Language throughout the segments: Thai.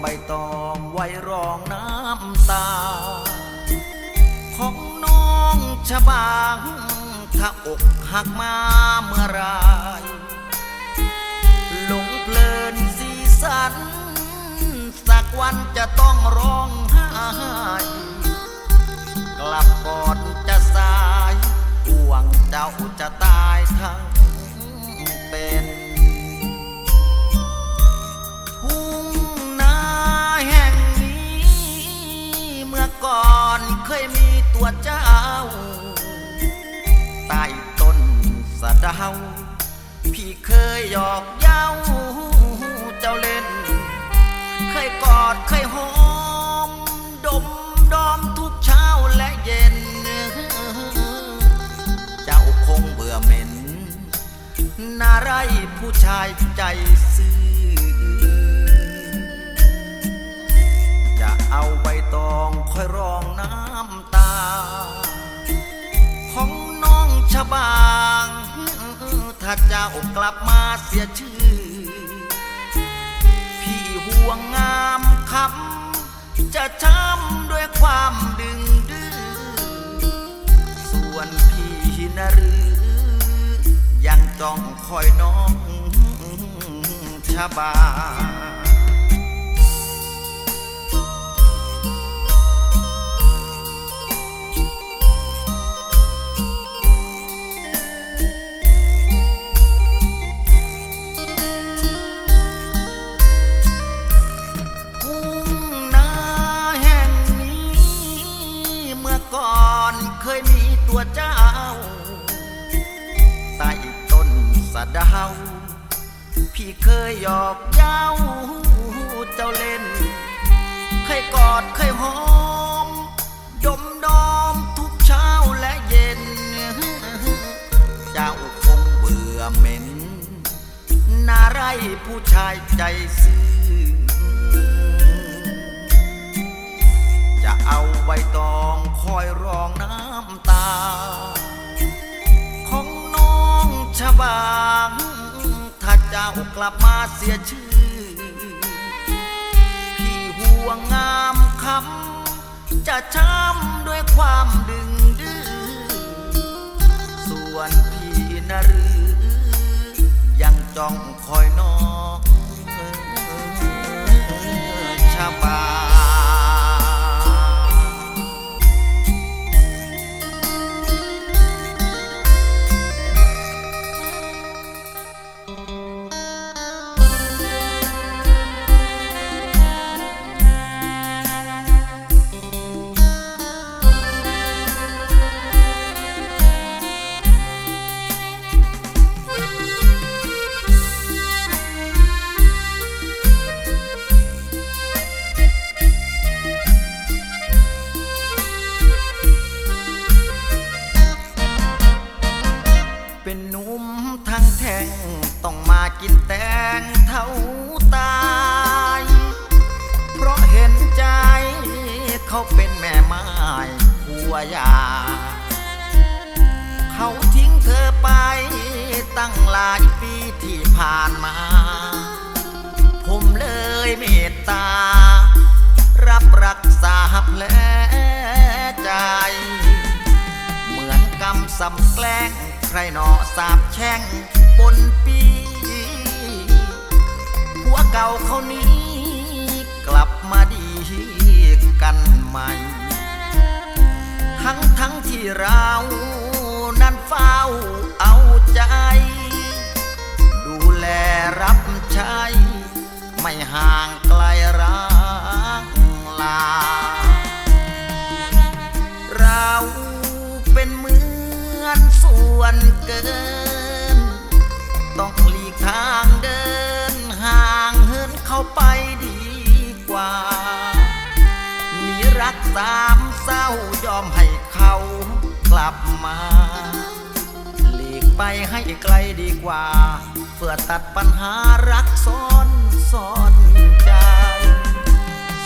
ใบตองไว้รองน้ำตา ของน้องชบางถ้าอกหักมาเมื่อไรหลงเพลินสีสัน สักวันจะต้องร้องไห้กลับก่อนจะสายห่วงเจ้าจะตายทั้งเป็น ก่อนเคยมีตัวเจ้า ใต้ต้นสะเดาพี่เคยหยอกเย้าเจ้าเล่น เคยกอดเคยหอม ดมดอมทุกเช้าและเย็น เจ้าคงเบื่อเหม็น นาไรผู้ชายใจซื่อ เอาใบตองคอยรองน้ำตา ของน้องชะบางถ้าเจ้ากลับมาเสียชื่อ พี่ห่วงงามคำจะช้ำด้วยความดึงดื้อส่วนพี่นะหรือยังจ้องคอยน้องชะบาทุ่ ดาพี่เคยหยอกเย้าเจ้าเล่น เคยกอดเคยหอม ดมดอมทุกเช้าและเย็น เจ้าคงเบื่อเหม็น นาไรผู้ชายใจซื่อ จะเอาใบตองคอยรองน้ำตา องชะบางถ้าเจ้ากลับมาเสียชื่อ พี่ห่วงงามคำจะช้ำด้วยความดึงดื้อส่วนพี่นรือยังจ้องคอยน้องชะบาเยเมตตา รับรักษาแผลใจ เหมือนกำสำแกล้งใครหนอสาบแช่งบนปีผัวเก่าเขานี้กลับมาดีกันใหม่ ทั้งทั้งที่เรานั้นเฝ้าเอาใจ ดูแลรับใช้ ไม่ห่างไกลรักลา เราเป็นเหมือนส่วนเกิน ต้องหลีกทางเดินห่างเหินเข้าไปดีกว่ามีรักสามเศร้ายอมให้เขากลับมา หลีกไปให้ไกลดีกว่า เพื่อตัดปัญหารักซ้อนซ้อนใจ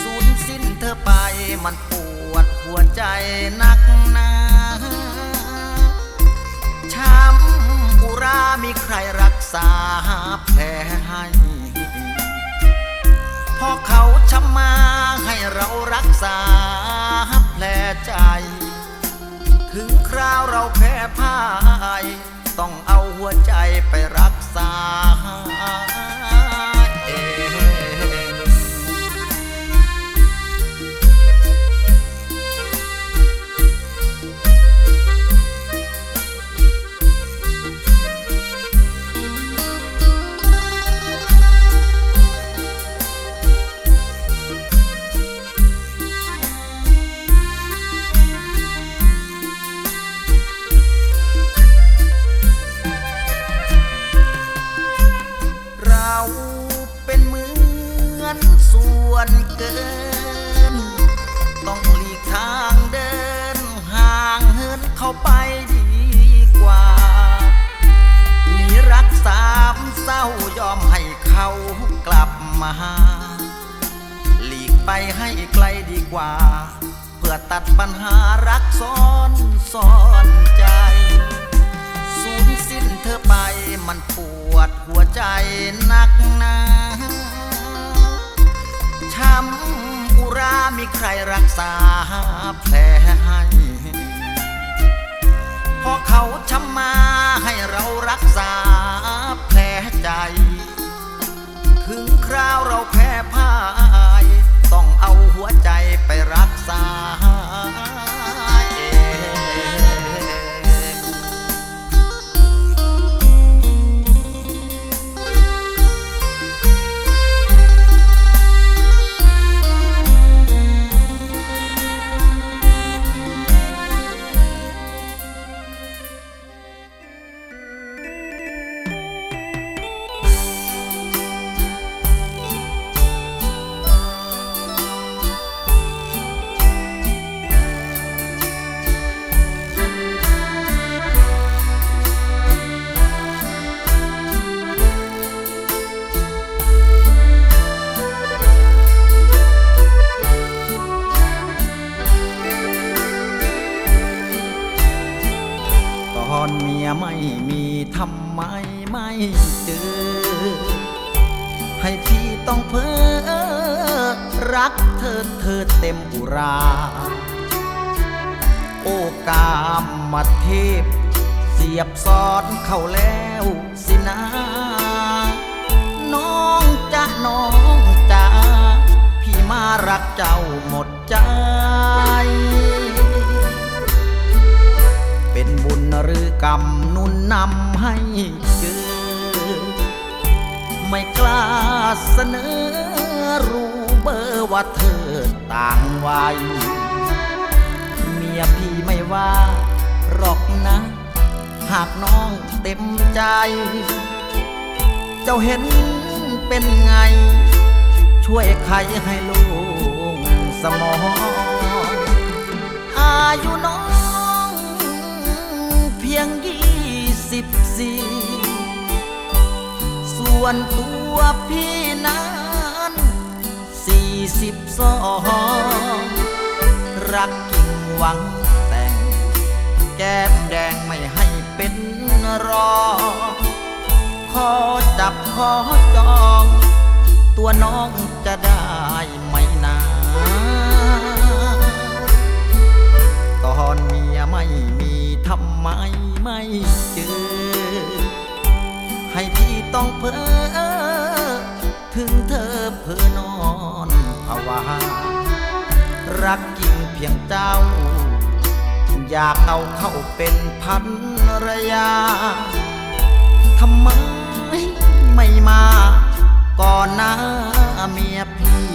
สูญสิ้นเธอไปมันปวดหัวใจนักหนาช้ำอุรามีใครรักษาแผลให้พอเขาช้ำมาให้เรารักษาแผลใจ ถึงคราวเราแพ้พ่าย ต้องเอาหัวใจไปรัก ษา ใครรักษาแผลให้พอเขาช้ำมาให้เรารักษาแผลใจ ถึงคราวเราแพ้พ่าย ต้องเอาหัวใจไปรักษา เจ้าหมดใจ เป็นบุญหรือกรรมนุนนำให้เจอ ไม่กล้าเสนอรู้เบอร์ว่าเธอต่างวัยเมียพี่ไม่ว่าหรอกนะ หากน้องเต็มใจ เจ้าเห็นเป็นไงช่วยใครให้ลูก มองอายุน้องเพียงยี่สิบสี่ส่วนตัวพี่นั้นสี่สิบสองรักกิ่งหวังแต่ง แก้มแดงไม่ให้เป็นรอขอจับขอจอง ตัวน้องจะได้ อนเมียไม่มีทำไมไม่เจอ ให้พี่ต้องเพ้อถึงเธอเพ้อนอนภาวารักจริงเพียงเจ้า อยากเอาเข้าเป็นพันรยาทำไมไม่มาก่อนหน้าเมียพี่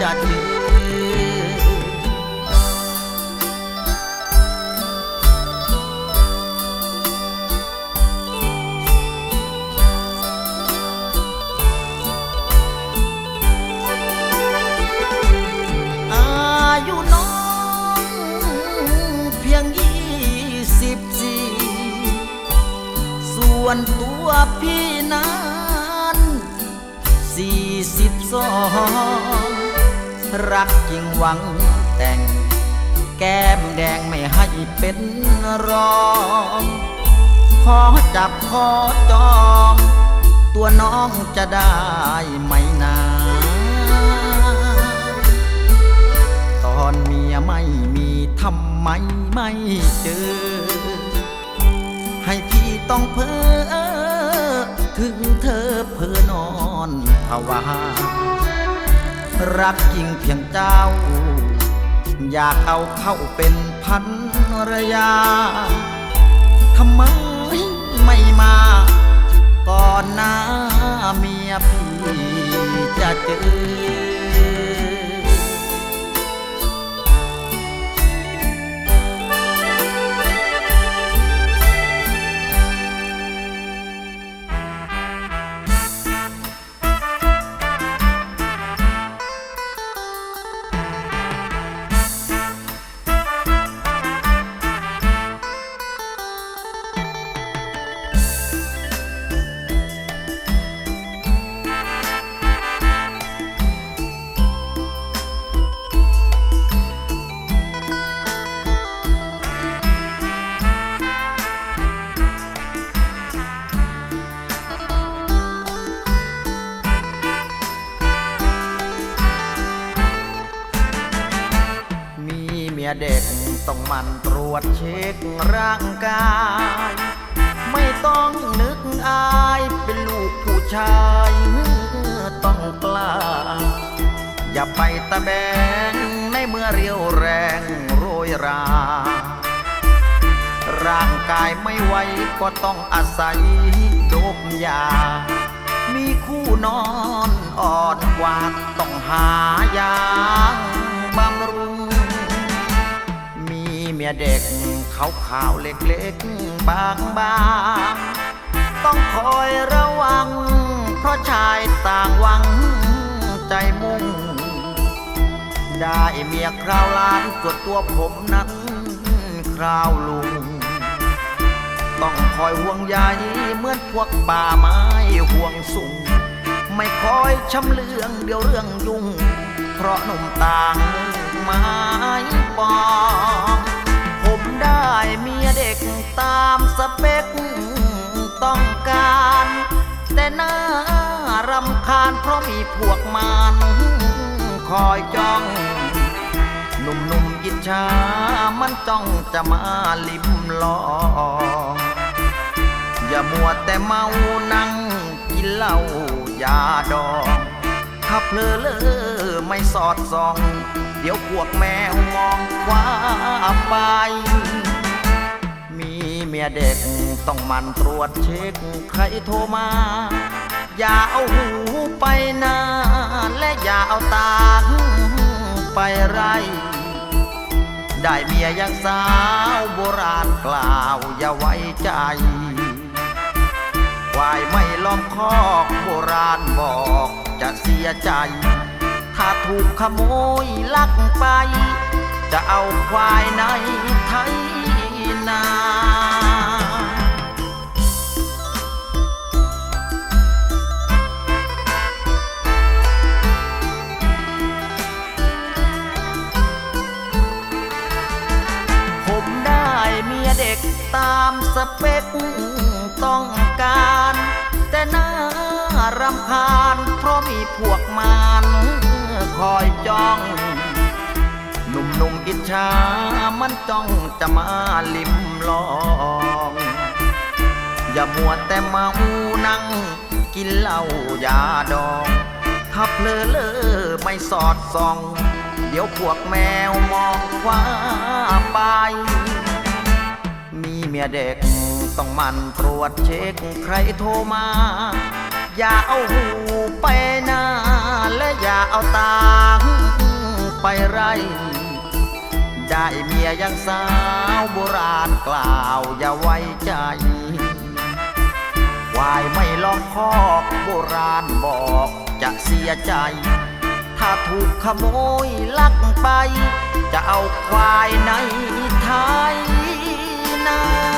จะเจอ วนตัวพี่นั้นสี่สิบสองรักจริงหวังแต่ง แก้มแดงไม่ให้เป็นรองขอจับขอจอง ตัวน้องจะได้ไหมนาตอนเมียไม่มีทำไมไม่เจอ ให้พี่ ต้องเพ้อถึงเธอเพ้อนอนภาวารักจริงเพียงเจ้า อยากเอาเข้าเป็นพันรยาทำไมไม่มา ก่อนหน้าเมียพี่จะเจอ มันตรวจเช็คร่างกาย ไม่ต้องนึกอายเป็นลูกผู้ชายต้องกล้า อย่าไปตะแบงในเมื่อเรียวแรงโรยรา ร่างกายไม่ไหวก็ต้องอาศัยดบยา มีคู่นอนอ่อนกว่าต้องหายา ยเด็กขาวขาวเล็กๆ บางบางๆต้องคอยระวัง เพราะชายต่างวังใจมุ่ง ได้เมียคราวล้านกดตัวผมนั้นคราวลุง ต้องคอยห่วงใยเหมือนพวกป่าไม้ห่วงสูงไม่คอยชำเลืองเดี๋ยวเรื่องยุ่ง เพราะหนุ่มต่างไม้ปอง ได้เมียเด็กตามสเปคต้องการ แต่น่ารำคาญเพราะมีพวกมันคอยจ้องหนุ่มๆอิจฉามันจ้องจะมาลิ้มลองอย่ามัวแต่เมานั่งกินเหล้ายาดอง ถ้าเพลอเลอไม่สอดส่อง เดี๋ยวพวกแมวมองคว้าไป มีเมียเด็กต้องมันตรวจเช็คใครโทรมา อย่าเอาหูไปนาและอย่าเอาตาไปไรได้เมียยังสาวโบราณกล่าวอย่าไว้ใจควายไม่ล้อมคอกโบราณบอกจะเสียใจ ถ้าถูกขโมยลักไป จะเอาควายในไทยนาผมได้เมียเด็กตามสเปคต้องการ แต่น่ารำคาญเพราะมีพวกมาร คอยจ้อง หนุ่มๆอิจฉามันจ้องจะมาลิมลอง อย่ามัวแต่มาอูนั่ง กินเหล้ายาดอง ถ้าเพลอเลอไม่สอดส่อง เดี๋ยวพวกแมวมองคว้าไป มีเมียเด็กต้องมันตรวจเช็คใครโทรมา อย่าเอาหูไปน้าและอย่าเอาตาไปไรได้เมียยังสาวโบราณกล่าวอย่าไว้ใจวายไม่ล้อมคอกโบราณบอกจะเสียใจ ถ้าถูกขโมยลักไป จะเอาควายในไทยนา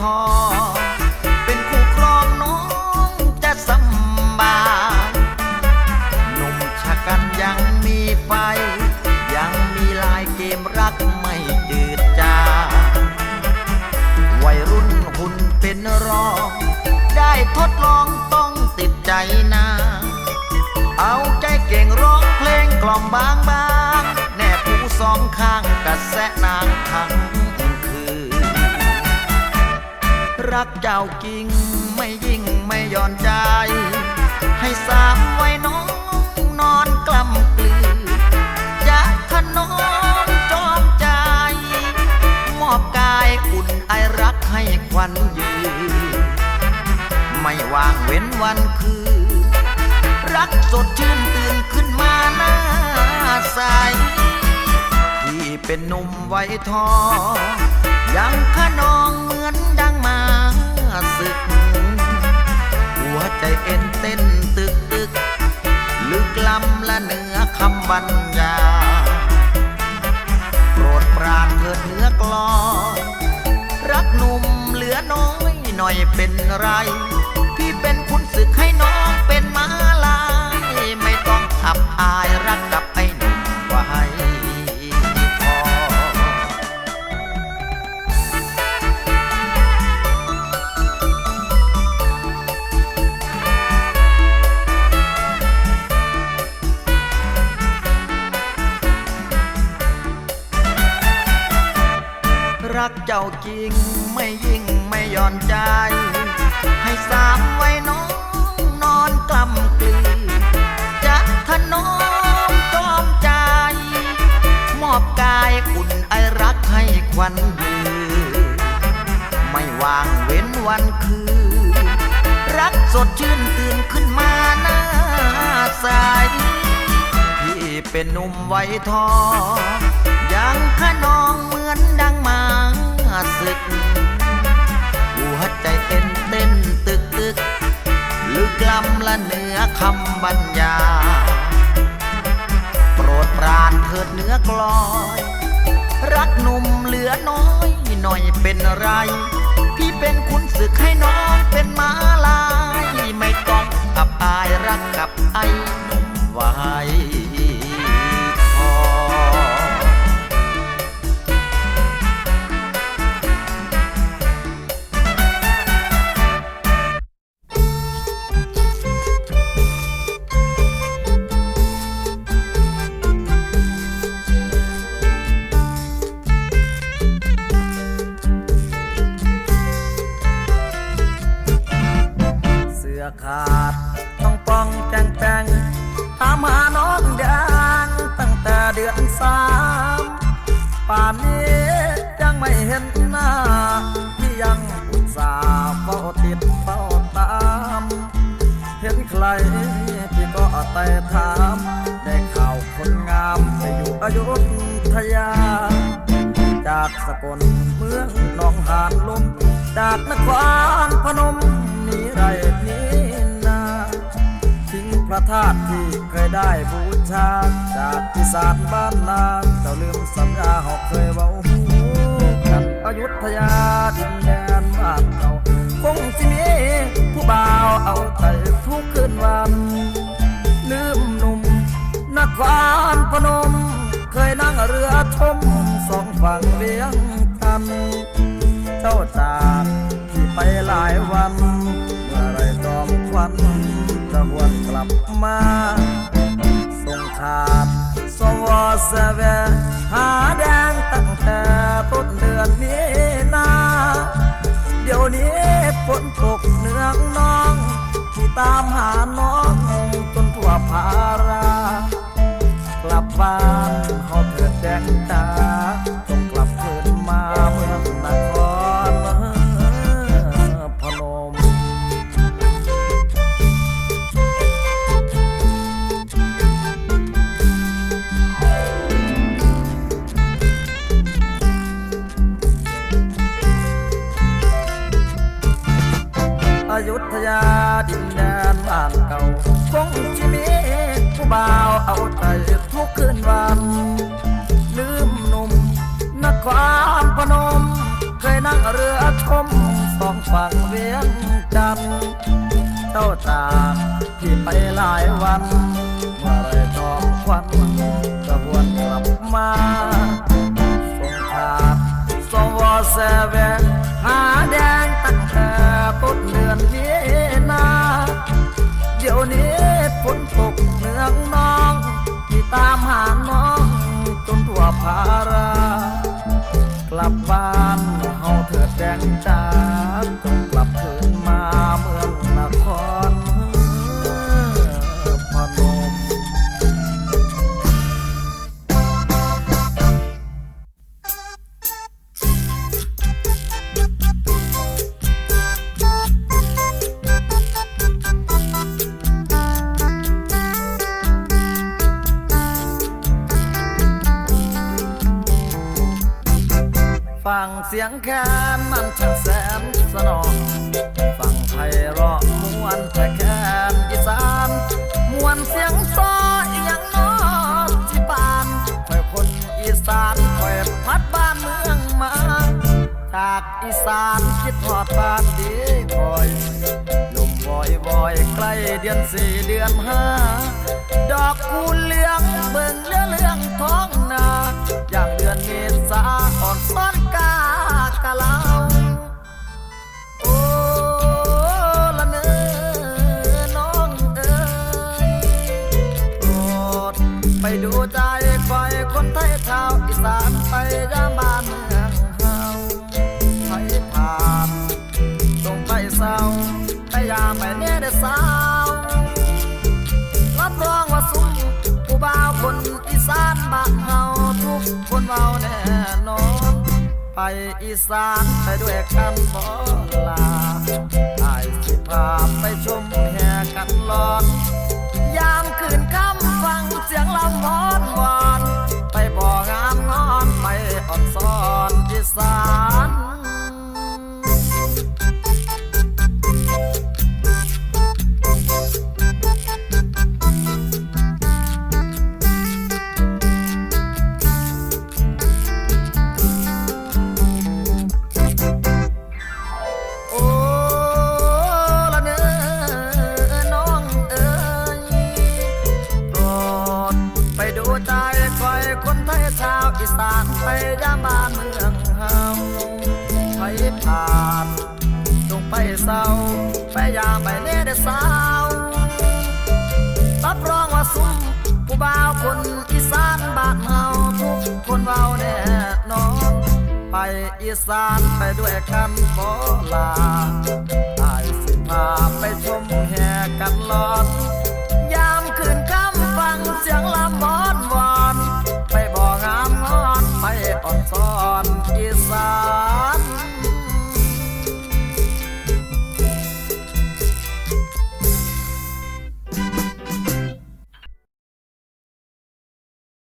ทอง เป็นคู่ครองน้องจะสำบายหนุ่มชะกันยังมีไฟ ยังมีลายเกมรักไม่จืดจางวัยรุ่นหุ่นเป็นรอง ได้ทดลองต้องติดใจนาเอาใจเก่งร้องเพลงกล่อมบางบางแน่ผู้สองข้างกระแสนางทั้ง รักเจ้ากิ่งไม่ยิ่งไม่ย่อนใจ ให้สามไว้น้องนอนกล้ำกลือจะถนอมจอมใจ มอบกายอุ่นไอรักให้ควันยืนไม่ว่างเว้นวันคือรักสดชื่นตื่นขึ้นมาหน้าใส เป็นหนุ่มไว้ทอยังขนองเหมือนดังมาศึก หัวใจเอ็นเต้นตึกตึก ลึกล้ำและเหนือคำบรรยาโปรดปรานเถิดเนื้อกลอนรักหนุ่มเหลือน้อยหน่อยเป็นไร เป็นหนุ่มไว้ทอยังขนองเหมือนดังมาศึกหัวใจเต้นเต้นตึกตึกลึกล้ำละเหนือคำบรรยา โปรดปรานเถิดเนื้อกลอย รักหนุ่มเหลือน้อยหน่อยเป็นไร พี่เป็นคุณศึกให้น้องเป็นมาลาย ไม่ต้องอับอายรักกับไอ้หนุ่มไว้ จากสกลเมืองหนองหานลม จากนครพนมนี่ไรนี่นาทิ้งพระธาตุที่เคยได้บูชา จากอีสานบ้านนาเจ้าลืมสัญญาหอกเคยเว้าหูกันอยุธยาดินแดนบ้านเราคงสิมีผู้บ่าวเอาแต่ทุกคืนวัน ลืมหนุ่มนครพนม เคยนั่งเรือชมสอง ฝั่งเลี้ยงกันเจ้าจากที่ไปหลายวันเมื่อไรจอมควันจะวนกลับมาส่งขาดสวอสเวหาแดงตั้งแต่ต้นเดือนนี้นาเดี๋ยวนี้ฝนตกเนืองน้อง ที่ตามหาน้องจนทั่วภารากลับบ้านเขาเถิดแดงตา วนแต่แคนอีสานมวนเสียงซออีหยังนอที่ปานคอยคนอีสานคอยพัดบ้านเมืองมา จากอีสานคิดทอดบ้านดีคอยลมบอยบอยใกล้เดือนสี่เดือนห้าดอกคูเหลืองเบิ่งเลือเรื่องท้องนา อย่างเดือนเมษาอ่อนซ้อนกากะลาว น่ได้สาวรับรองว่าสุ้มผู้บ่าวคนอีสานบ้านเฮาทุกคนเว้าแน่นอนไปอีสานไปด้วยกันบ่ลาไอ้ายสิพาไปชมแห่กันลอน ยามคืนค่ำฟังเสียงลำวอนวอน สานโอ้ละเนอน้องเอ๋ยโปรดไปดูใจคอยคนไทยชาวอีสานไปยามบ้านเมือง ขาดจงไปเศร้าไปยาไปเน่เดสาวรับรองว่าซุ้ผู้บ่าวคนอีสานบ้านเฮาทุกคนเว้าแน่นอน ไปอีสานไปด้วยกันบ่ลาอายสิพาไปชมแห่กันลอด ยามคืนค่ำฟังเสียงลำบอนวอนไปบ่งามงอนไปอ่อนซ้อนอีสาน